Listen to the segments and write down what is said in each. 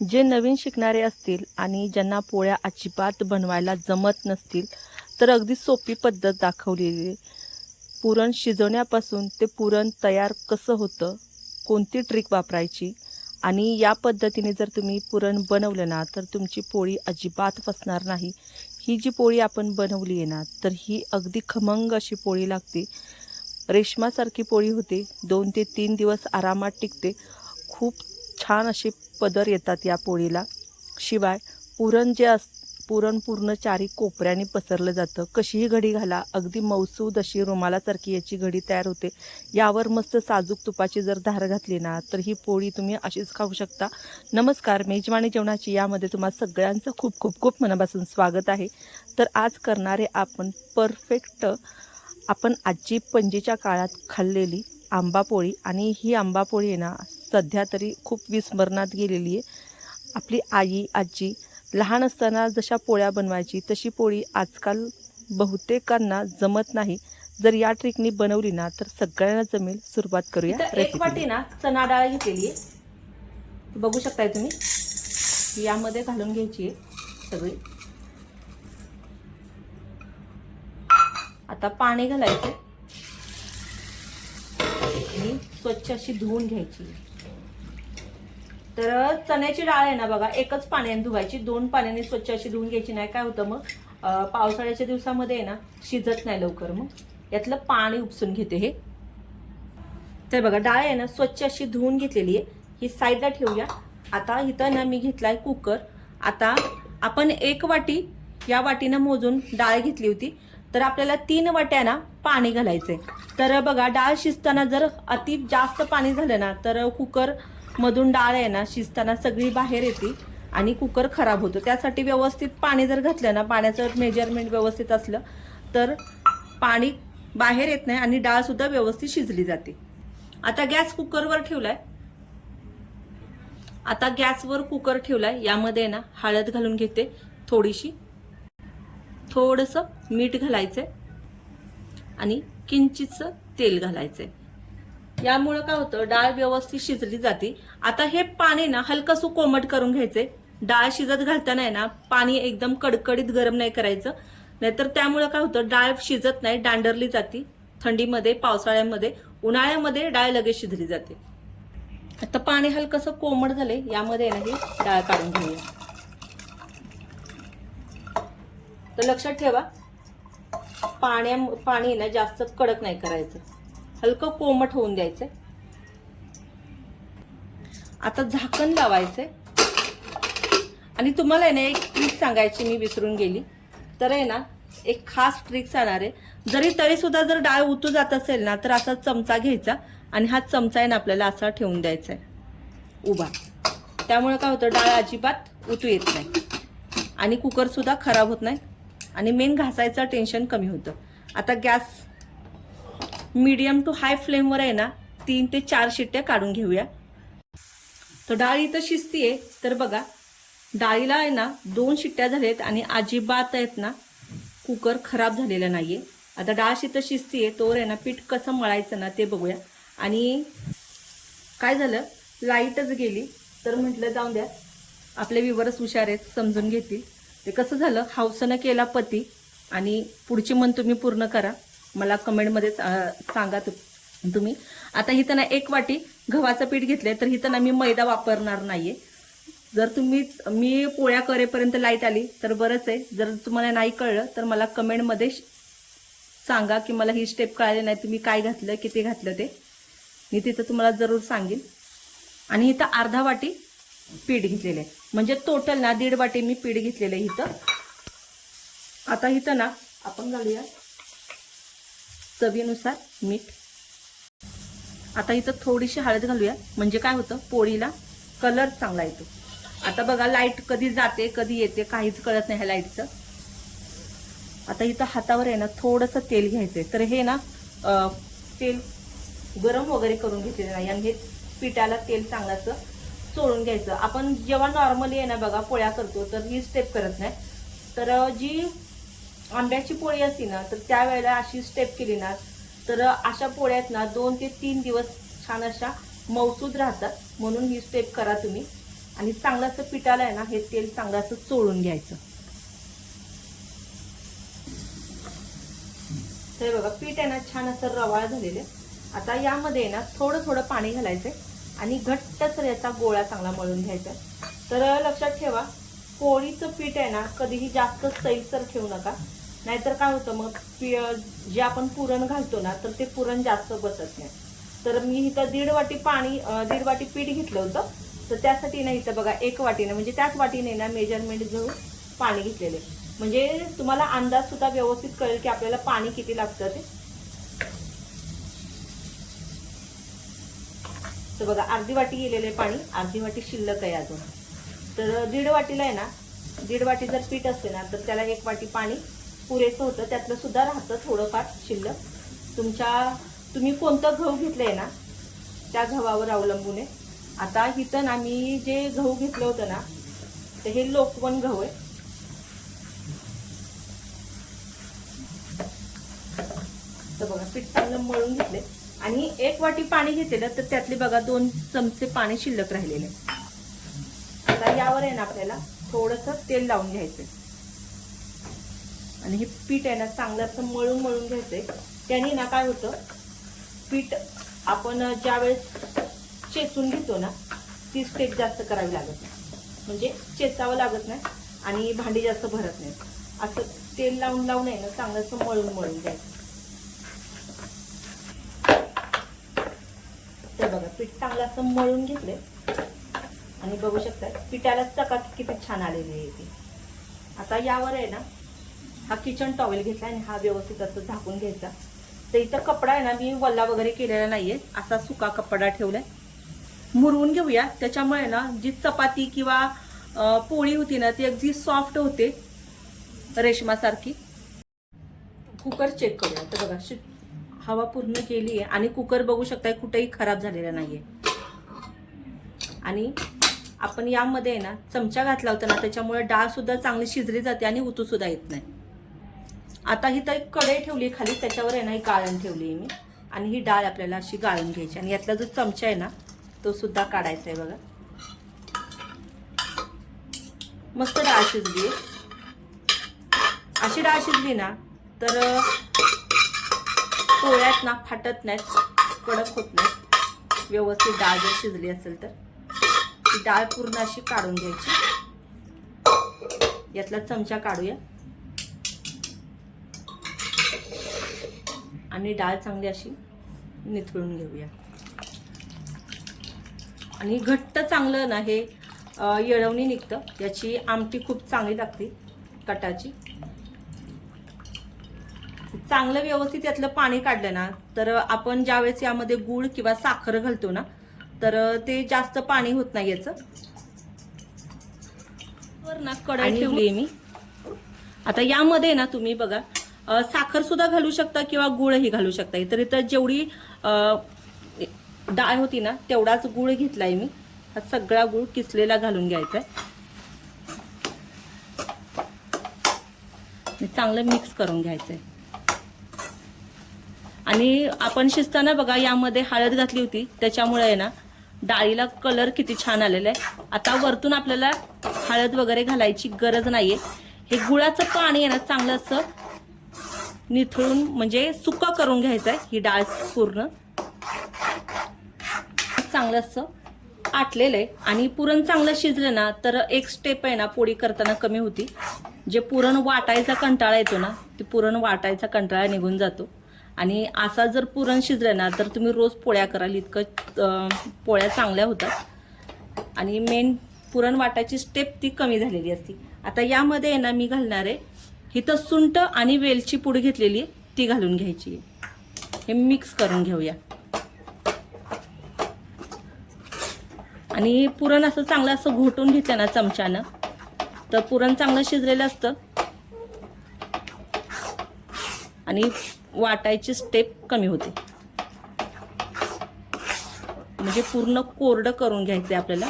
जे नवीन शिकणारे असतील आणि ज्यांना पोळ्या अजिबात बनवायला जमत नसतील तर अगदी सोपी पद्धत दाखवलेली आहे. पुरण शिजवण्यापासून ते पुरण तयार कसं होतं कोणती ट्रिक वापरायची आणि या पद्धतीने जर तुम्ही पुरण बनवलं ना तर तुमची पोळी अजिबात फसणार नाही. ही जी पोळी आपण बनवली आहे ना तर ही अगदी खमंग अशी पोळी लागते. रेशमासारखी पोळी होते. दोन ते तीन दिवस आरामात टिकते. खूप छान अशी पदर येतात या पोळीला. शिवाय पुरण जे अस पुरण पूर्ण चारी कोपऱ्याने पसरलं जातं. कशीही घडी घाला अगदी मौसूद अशी रुमालासारखी याची घडी तयार होते. यावर मस्त साजूक तुपाची जर धार घातली ना तर ही पोळी तुम्ही अशीच खाऊ शकता. नमस्कार मेजवानी जेवणाची यामध्ये तुम्हाला सगळ्यांचं खूप खूप खूप मनापासून स्वागत आहे. तर आज करणारे आपण परफेक्ट आपण आजी पणजीच्या काळात खाल्लेली आंबापोळी आणि ही आंबापोळी आहे ना सध्या तरी खूप विस्मरणात गेलेली आहे. आपली आई आजी लहान असताना जशा पोळ्या बनवायची तशी पोळी आजकाल बहुतेकांना जमत नाही. जर या ट्रिकनी बनवली ना तर सगळ्यांना जमेल. सुरुवात करूया एक वाटी ना चणा डाळ घेतलेली आहे. बघू शकताय तुम्ही. यामध्ये घालून घ्यायची आहे सगळी. आता पाणी घालायचं. आणि स्वच्छ अशी धुवून घ्यायची. तर चण्याची डाळ आहे ना बघा एकच पाण्याने धुवायची दोन पाण्याने स्वच्छ अशी धुवून घ्यायची नाही. काय होतं मग? पावसाळ्याच्या दिवसामध्ये आहे ना शिजत नाही लवकर मग. यातलं पाणी उपसून घेते हे. तर बघा डाळ आहे ना स्वच्छ अशी धुवून घेतलेली आहे. ही साईडला ठेवूया. आता इथं ना मी घेतलाय कुकर. आता आपण एक वाटी या वाटीनं मोजून डाळ घेतली होती. तर आपल्याला तीन वाट्या ना पाणी घालायचंय. तर बघा डाळ शिजताना जर अति जास्त पाणी झालं ना तर कुकर मधून डाळ आहे ना शिजताना सगळी बाहेर येते आणि कुकर खराब होतो. त्यासाठी व्यवस्थित पाणी जर घातलं ना पाण्याचं मेजरमेंट व्यवस्थित असलं तर पाणी बाहेर येत नाही आणि डाळसुद्धा व्यवस्थित शिजली जाते. आता गॅस कुकरवर ठेवलाय. आता गॅसवर कुकर ठेवलाय. यामध्ये ना हळद घालून घेते थोडीशी. थोडंसं मीठ घालायचं आणि किंचितसं तेल घालायचंय. यामुळं काय होतं डाळ व्यवस्थित शिजली जाते. आता हे पाणी ना हलकसं कोमट करून घ्यायचंय. डाळ शिजत घालताना आहे ना पाणी एकदम कडकडीत गरम नाही करायचं. नाहीतर त्यामुळं काय होतं डाळ शिजत नाही डांडरली जाते. थंडीमध्ये पावसाळ्यामध्ये उन्हाळ्यामध्ये डाळ लगेच शिजली जाते. आता पाणी हलकसं कोमट झाले यामध्ये ना ही डाळ काढून घेऊया. तर लक्षात ठेवा पाण्या पाणी ना जास्त कडक नाही करायचं. हलकं कोमट होऊन द्यायचं आता झाकण लावायचं आणि तुम्हाला आहे ना एक ट्रिक सांगायची मी विसरून गेली. तर आहे ना एक खास ट्रिक सांगणार आहे. जरी तरीसुद्धा जर डाळ उतू जात असेल ना तर असा चमचा घ्यायचा आणि हा चमचा आहे ना आपल्याला असा ठेवून द्यायचा आहे उभा. त्यामुळे काय होतं डाळ अजिबात उतू येत नाही. आणि कुकरसुद्धा खराब होत नाही. आणि मेन घासायचं टेन्शन कमी होतं. आता गॅस मीडियम टू हाय फ्लेमवर आहे ना तीन ते चार शिट्ट्या काढून घेऊया. तर डाळ इथं शिजतीये. तर बघा डाळीला आहे ना दोन शिट्ट्या झाल्यात आणि अजिबात आहेत ना कुकर खराब झालेला नाहीये. आता डाळ शिथं शिजतीये तोवर आहे ना पीठ कसं मळायचं ना ते बघूया. आणि काय झालं लाईटच गेली. तर म्हटलं जाऊन द्या आपले विवरच हुशार आहेत समजून घेतील. ते कसं झालं हौसनं केला पती आणि पुढची मन तुम्ही पूर्ण करा. मला कमेंटमध्ये सांगा तुम्ही. आता इथं ना एक वाटी गव्हाचं पीठ घेतलंय तर इथं ना मी मैदा वापरणार नाहीये. जर तुम्ही मी पोळ्या करेपर्यंत लाइट आली तर बरंच आहे. जर तुम्हाला नाही कळलं तर मला कमेंटमध्ये सांगा की मला ही स्टेप कळाली नाही तुम्ही काय घातलं किती घातलं ते. मी तिथं तुम्हाला जरूर सांगेन. आणि इथं अर्धा वाटी पीठ घेतलेलं आहे. म्हणजे टोटल ना दीड वाटी मी पीठ घेतलेलं आहे इथं. आता इथं ना आपण घालूया. चवीनुसार मीठ. आता इथं थोडीशी हळद घालूया. म्हणजे काय होतं? पोळीला कलर चांगला येतो. आता बघा लाइट कधी जाते कधी येते काहीच कळत नाही ह्या लाईटचं आता इथं हातावर आहे ना थोडंसं तेल घ्यायचंय. तर हे ना तेल गरम वगैरे करून घेतलेलं नाही. आणि हे पिठाला तेल चांगलं सोडून चोळून घ्यायचं. आपण जेव्हा नॉर्मली आहे ना बघा पोळ्या करतो तर ही स्टेप करत नाही. तर जी आंब्याची पोळी असती ना तर त्यावेळेला अशी स्टेप केली ना तर अशा पोळ्यात ना दोन ते तीन दिवस छान अशा मौसूद राहतात. म्हणून ही स्टेप करा तुम्ही. आणि चांगलं असं पिठाला आहे ना हे तेल चांगलं असं चोळून घ्यायचं. तर बघा पीठ आहे ना छान असं रवाळ झालेलं आता यामध्ये आहे ना थोडं थोडं पाणी घालायचंय. आणि घट्टसर याचा गोळा चांगला मळून घ्यायचा तर लक्षात ठेवा पोळीचं पीठ आहे ना कधीही जास्त सैलसर ठेवू नका. नाहीतर काय होतं मग पि- जे आपण पुरण घालतो ना तर ते पुरण जास्त बसत नाही. तर मी इथं दीड वाटी पाणी दीड वाटी पीठ घेतलं होतं. तर त्यासाठी ना इथं बघा एक वाटीने म्हणजे त्याच वाटीने ना मेजरमेंट घेऊन पाणी घेतलेले म्हणजे तुम्हाला अंदाज सुद्धा व्यवस्थित कळेल की आपल्याला पाणी किती लागतं ते. तर बघा अर्धी वाटी गेलेले पाणी अर्धी वाटी शिल्लक आहे अजून. तर दीड वाटीला आहे ना दीड वाटी जर पीठ असते ना तर त्याला एक वाटी पाणी पुरेसं होतं. त्यातलं सुद्धा राहतं थोडंफार शिल्लक. तुमच्या तुम्ही कोणतं गहू घेतलं आहे ना त्या गव्हावर अवलंबून आहे. आता इथं ना मी जे गहू घेतलं होतं ना तर हे लोकवन गहू आहे. तर बघा पीठ चांगलं मळून घेतले आणि एक वाटी पाणी घेतलेलं तर त्यातले बघा दोन चमचे पाणी शिल्लक राहिलेले आता यावर आहे ना आपल्याला थोडस तेल लावून घ्यायचंय. आणि हे पीठ आहे ना चांगलं असं मळून मळून घ्यायचंय. त्याने ना काय होतं पीठ आपण ज्यावेळेस चेचून घेतो ना ती स्टेप जास्त करावी लागत नाही. म्हणजे चेचावं लागत नाही आणि भांडी जास्त भरत नाही. असं तेल लावून लावून आहे ना चांगलं असं मळून मळून घ्यायचं. तर बघा पीठ चांगलं असं मळून घेतलंय. आणि बघू शकता पिठाला चकाकी किती छान आलेली आहे ती. आता यावर आहे ना हा किचन टॉवेल घेतला आणि हा व्यवस्थित असं झाकून घ्यायचा. तर इथं कपडा आहे ना मी वल्ला वगैरे केलेला नाहीये. असा सुका कपडा ठेवलाय. मुरवून घेऊया. त्याच्यामुळे ना जी चपाती किंवा पोळी होती ना ती अगदी सॉफ्ट होते. रेशमासारखी कुकर चेक करूया. तर बघा शि- हवा पूर्ण केली आहे आणि कुकर बघू शकताय कुठेही खराब झालेला नाहीये. आणि आपण यामध्ये आहे ना चमचा घातला होता ना त्याच्यामुळे डाळ सुद्धा चांगली शिजली जाते आणि उतू सुद्धा येत नाही. आता ही तर एक कढई ठेवली खाली त्याच्यावर आहे ना ही गाळण ठेवली मी. आणि ही डाळ आपल्याला अशी गाळून घ्यायची आणि यातला जो चमचा आहे ना तो सुद्धा काढायचा आहे बघा. मस्त डाळ शिजली आहे. अशी डाळ शिजली ना तर पोळ्यात ना फाटत नाहीत कडक होत नाहीत. व्यवस्थित डाळ जर शिजली असेल तर. ती डाळ पूर्ण अशी काढून घ्यायची. यातला चमचा काढूया. आणि डाळ चांगली अशी निथळून घेऊया. आणि घट्ट चांगलं ना हे येळवणी निघतं. याची आमटी खूप चांगली लागते कटाची. चांगलं व्यवस्थित यातलं पाणी काढलं ना तर आपण ज्यावेळेस यामध्ये गुळ किंवा साखर घालतो ना तर ते जास्त पाणी होत नाही याचं. वर ना कढई ठेवली मी आता यामध्ये ना तुम्ही बघा साखर सुद्धा घालू शकता किंवा गुळही घालू शकता. तर इथं जेवढी डाळ होती ना तेवढाच गुळ घेतलाय मी. हा सगळा गुळ किसलेला घालून घ्यायचा आहे चांगलं मिक्स करून घ्यायचं आहे आणि आपण शिजताना बघा यामध्ये हळद घातली होती. त्याच्यामुळे आहे ना डाळीला कलर किती छान आलेला आहे आता वरतून आपल्याला हळद वगैरे घालायची गरज नाहीये. हे गुळाचं पाणी आहे ना चांगलं असं निथळून म्हणजे सुका करून घ्यायचं आहे ही डाळ पूर्ण. चांगलं असं आटलेलं आहे आणि पुरण चांगलं शिजलं ना तर एक स्टेप आहे ना पोळी करताना कमी होती. जे पुरण वाटायचा कंटाळा येतो ना ते पुरण वाटायचा कंटाळा निघून जातो. आणि असा जर पुरण शिजलं ना तर तुम्ही रोज पोळ्या कराल इतकं पोळ्या चांगल्या होतात. आणि मेन पुरण वाटायची स्टेप ती कमी झालेली असती. आता यामध्ये आहे ना मी घालणार आहे इथं सुंट आणि वेलची पूड घेतलेली ती घालून घ्यायची हे मिक्स करून घेऊया. आणि पुरण असं चांगलं असं घोटून घेतलं ना चमच्यानं तर पुरण चांगलं शिजलेलं असतं. आणि वाटायची स्टेप कमी होते. म्हणजे पूर्ण कोरडं करून घ्यायचं आपल्याला.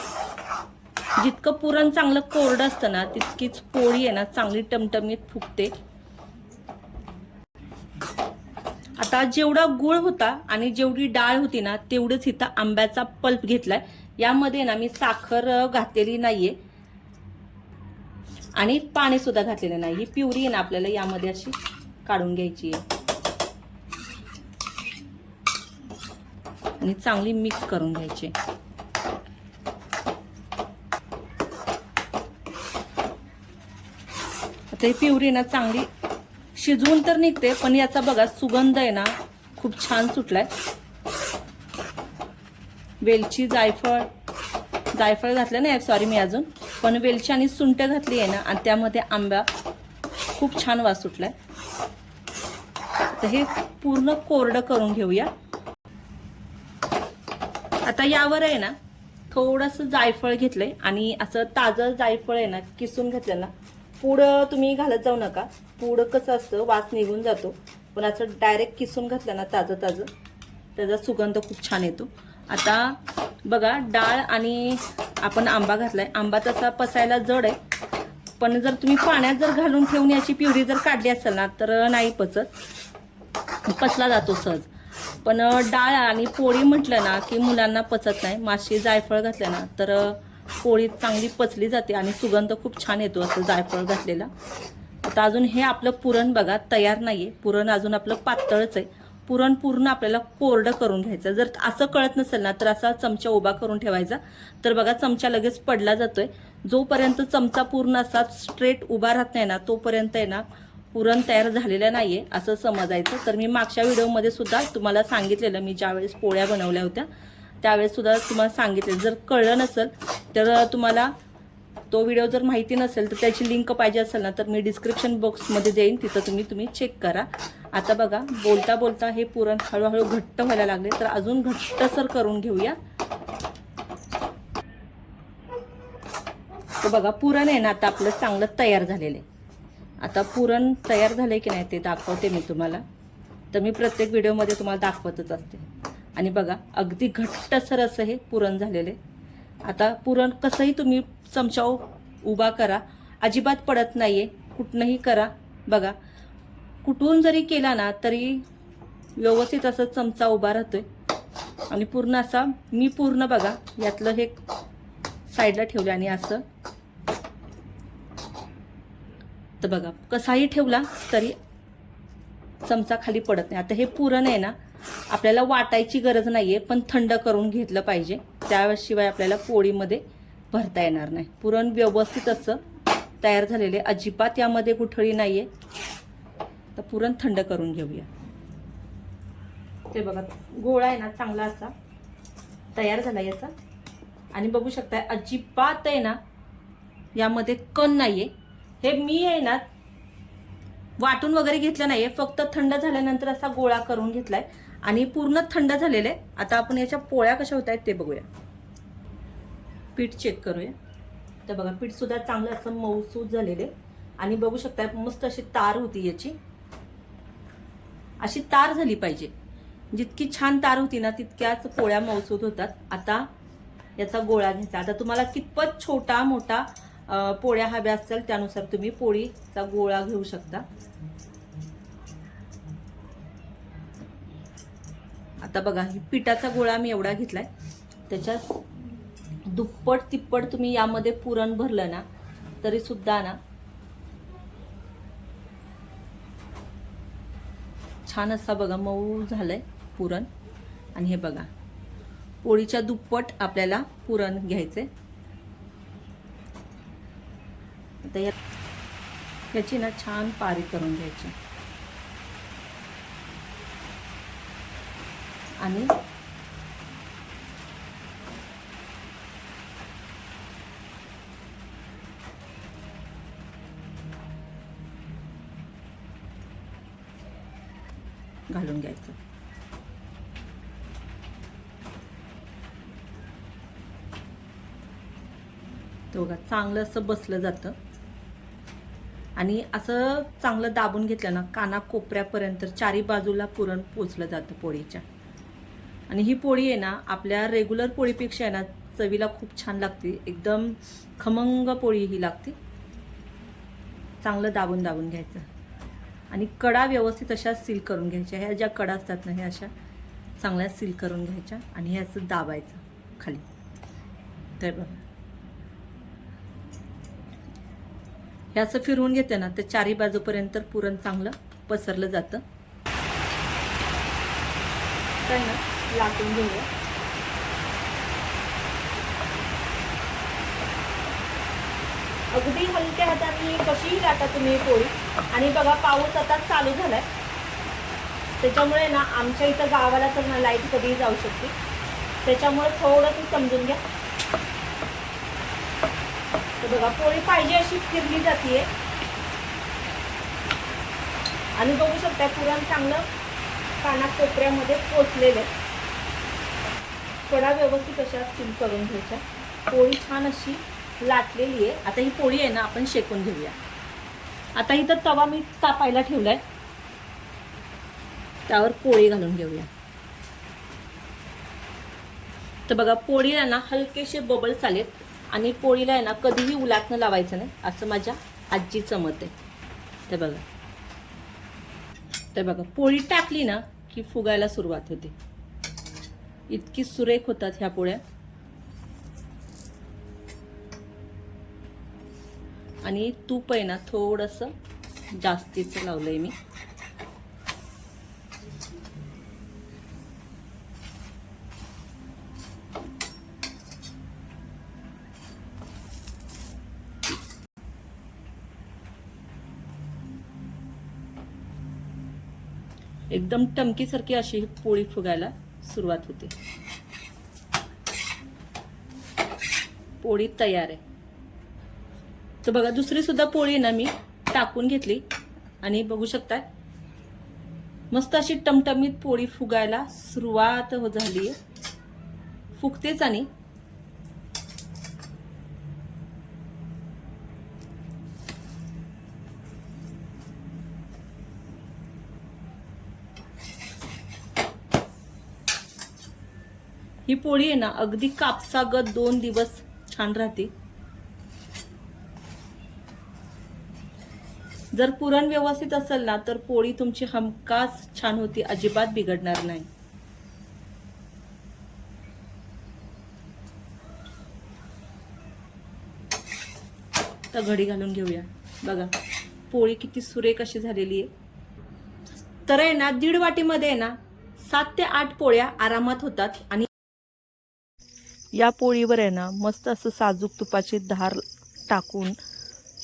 जितकं पुरण चांगलं कोरडं असतं ना तितकीच पोळी आहे ना चांगली टमटमीत फुगते. आता जेवढा गुळ होता आणि जेवढी डाळ होती ना तेवढंच इथं आंब्याचा पल्प घेतलाय. यामध्ये ना मी साखर घातलेली नाहीये. आणि पाणी सुद्धा घातलेलं नाही ही प्युरी आहे ना आपल्याला यामध्ये अशी काढून घ्यायची आहे. आणि चांगली मिक्स करून घ्यायची आता ही पिवरी ना चांगली शिजवून तर निघते पण याचा बघा सुगंध आहे ना खूप छान सुटलाय. वेलची जायफळ जायफळ घातलं नाही सॉरी मी अजून पण वेलची आणि सुंट घातली आहे ना आणि त्यामध्ये आंबा खूप छान वास सुटलाय. तर हे पूर्ण कोरडं करून घेऊया. आता यावर आहे ना थोडंसं जायफळ घेतलंय आणि असं ताजं जायफळ आहे ना किसून घेतलं पूड तुम्ही घालत जाऊ नका. पूड कसं असतं वास निघून जातो. पण असं डायरेक्ट किसून घातलं ना ताजं ताजं त्याचा सुगंध खूप छान येतो. आता बघा डाळ आणि आपण आंबा घातलाय. आंबा तसा पसायला जड आहे. पण जर तुम्ही पाण्यात जर घालून ठेवून याची प्युरी जर काढली असेल ना तर नाही पचत. पचला जातो सहज. पण डाळ आणि पोळी म्हटलं ना की मुलांना पचत नाही. माशी जायफळ घातलं ना तर पोळी चांगली पचली जाते आणि सुगंध खूप छान येतो असं जायफळ घातलेला. आता अजून हे आपलं पुरण बघा तयार नाही आहे पुरण अजून आपलं पातळच आहे. पुरण पूर्ण आपल्याला कोरडं करून घ्यायचं. जर असं कळत नसेल ना तर असा चमचा उभा करून ठेवायचा. तर बघा चमचा लगेच पडला जातोय. जोपर्यंत चमचा पूर्ण असा स्ट्रेट उभा राहत नाही ना तोपर्यंत आहे ना पुरण तयार झालेलं आहे असं समजायचं. तर मी मागच्या व्हिडिओमध्ये सुद्धा तुम्हाला सांगितलेलं मी ज्यावेळेस पोळ्या बनवल्या होत्या त्यावेळेस सुद्धा तुम्हाला सांगितलं. जर कळलं नसेल तर तुम्हाला तो व्हिडिओ जर माहिती नसेल तर त्याची लिंक पाहिजे असेल ना तर मी डिस्क्रिप्शन बॉक्समध्ये देईन. तिथं तुम्ही तुम्ही चेक करा. आता बघा बोलता बोलता हे पुरण हळूहळू घट्ट व्हायला लागले. तर अजून घट्टसर करून घेऊया. तर बघा पुरण आहे ना आता आपलं चांगलं तयार झालेलं आहे. आता पुरण तयार झालं की नाही ते दाखवते मी तुम्हाला. तर मी प्रत्येक व्हिडिओमध्ये तुम्हाला दाखवतच असते. आणि बघा अगदी घट्टसर असं हे पुरण झालेलं आहे. आता पुरण कसंही तुम्ही चमचा उभा करा अजिबात पडत नाही आहे कुठनंही करा. बघा कुठून जरी केला ना तरी व्यवस्थित असं चमचा उभा राहतोय. आणि पूर्ण असा मी पूर्ण बघा यातलं हे साईडला ठेवलं आणि असं. तर बघा कसाही ठेवला तरी चमचा खाली पडत नाही. आता हे पुरण आहे ना आपल्याला वाटायची गरज नाहीये पण थंड करून घेतलं पाहिजे. त्याशिवाय आपल्याला पोळीमध्ये भरता येणार नाही. पुरण व्यवस्थित असं तयार झालेले. अजिबात यामध्ये गुठळी आहे तर पुरण थंड करून घेऊया. ते बघा गोळा आहे ना चांगला असा तयार झाला याचा. आणि बघू शकताय अजिबात आहे ना यामध्ये कण नाहीये. हे मी आहे ना वाटून वगैरे घेतलं नाहीये. फक्त थंड झाल्यानंतर असा गोळा करून घेतलाय. आणि पूर्ण थंड झालेले आहे. आता आपण याच्या पोळ्या कशा होत आहेत ते बघूया. पीठ चेक करूया. तर बघा पीठ सुद्धा चांगलं असं मऊसूद झालेले आहे. आणि बघू शकताय मस्त अशी तार होती याची. अशी तार झाली पाहिजे. जितकी छान तार होती ना तितक्याच पोळ्या मऊसूद होतात. आता याचा गोळा घ्यायचा. आता तुम्हाला कितपत छोटा मोठा पोळ्या हव्या असतील त्यानुसार तुम्ही पोळीचा गोळा घेऊ शकता. आता बघा ही पिठाचा गोळा मी एवढा घेतला आहे त्याच्यात दुप्पट तिप्पट तुम्ही यामध्ये पुरण भरलं ना तरी सुद्धा ना छान असा बघा मऊ झालंय पुरण. आणि हे बघा पोळीच्या दुप्पट आपल्याला पुरण घ्यायचंय. आता याची ना छान पारी करून घ्यायची. आणि घालून घ्यायचं. तो बघा चांगलं असं बसलं जातं. आणि असं चांगलं दाबून घेतलं ना काना कोपऱ्यापर्यंत चारी बाजूला पुरण पोचलं जातं पोळीच्या. आणि ही पोळी आहे ना आपल्या रेग्युलर पोळीपेक्षा आहे ना चवीला खूप छान लागते. एकदम खमंग पोळी ही लागते. चांगलं दाबून दाबून घ्यायचं. आणि कडा व्यवस्थित अशा सील करून घ्यायच्या. ह्या ज्या कडा असतात ना ह्या अशा चांगल्या सील करून घ्यायच्या आणि हे असं दाबायचं खाली. तर बघा. हे असं फिरवून घेते ना तर चारी बाजूपर्यंत पुरण चांगलं पसरलं जातं. काय ना लाटून घेऊया. अगदी हलक्या हाताने कशीही लाटा तुम्ही पोळी? आणि बघा पाऊस आता चालू झालाय. त्याच्यामुळे ना आमच्या इथं गावाला तर ना लाइट कधीही जाऊ शकते. त्याच्यामुळे थोडं समजून घ्या. तर बघा पोळी पाहिजे अशी फिरली जाते आणि बघू शकता पुरण चांगलं कानाकोपऱ्यामध्ये पोचलेलं आहे. कडा व्यवस्थित अशा सील करून घ्यायच्या. पोळी छान अशी लाटलेली आहे. आता ही पोळी आहे ना आपण शेकून घेऊया. आता इथं तवा मी तापायला ठेवला आहे त्यावर पोळी घालून घेऊया. तर बघा पोळीला ना हलकेसे बबल चालेत आणि पोळीला आहे ना कधीही उलाटणं लावायचं नाही असं माझ्या आजीचं मत आहे. ते बघा. तर बघा पोळी टाकली ना की फुगायला सुरुवात होते. इतकी सुरेख होतात ह्या पोळ्या. आणि तूप आहे ना थोडंसं जास्तीचं लावलंय मी. एकदम टमकीसारखी अशी ही पोळी फुगायला. सुरुवात होते. पोळी तयार आहे. तर बघा दुसरी सुद्धा पोळी ना मी टाकून घेतली. आणि बघू शकताय मस्त अशी टमटमीत पोळी फुगायला सुरुवात हो झाली फुगतेच आणि ही पोळी आहे ना अगदी कापसागत दोन दिवस छान राहते. जर पुरण व्यवस्थित असेल ना तर पोळी तुमची हमखास छान होती अजिबात बिघडणार नाही. तर घडी घालून घेऊया. बघा पोळी किती सुरेख अशी झालेली आहे. तर आहे ना दीड वाटीमध्ये आहे ना सात ते आठ पोळ्या आरामात होतात आणि या पोळीवर आहे ना मस्त असं साजूक तुपाची धार टाकून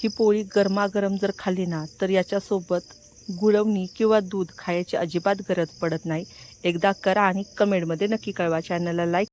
ही पोळी गरमागरम जर खाल्ली ना तर याच्यासोबत गुळवणी किंवा दूध खायची अजिबात गरज पडत नाही. एकदा करा आणि कमेंटमध्ये नक्की कळवा. चॅनलला लाईक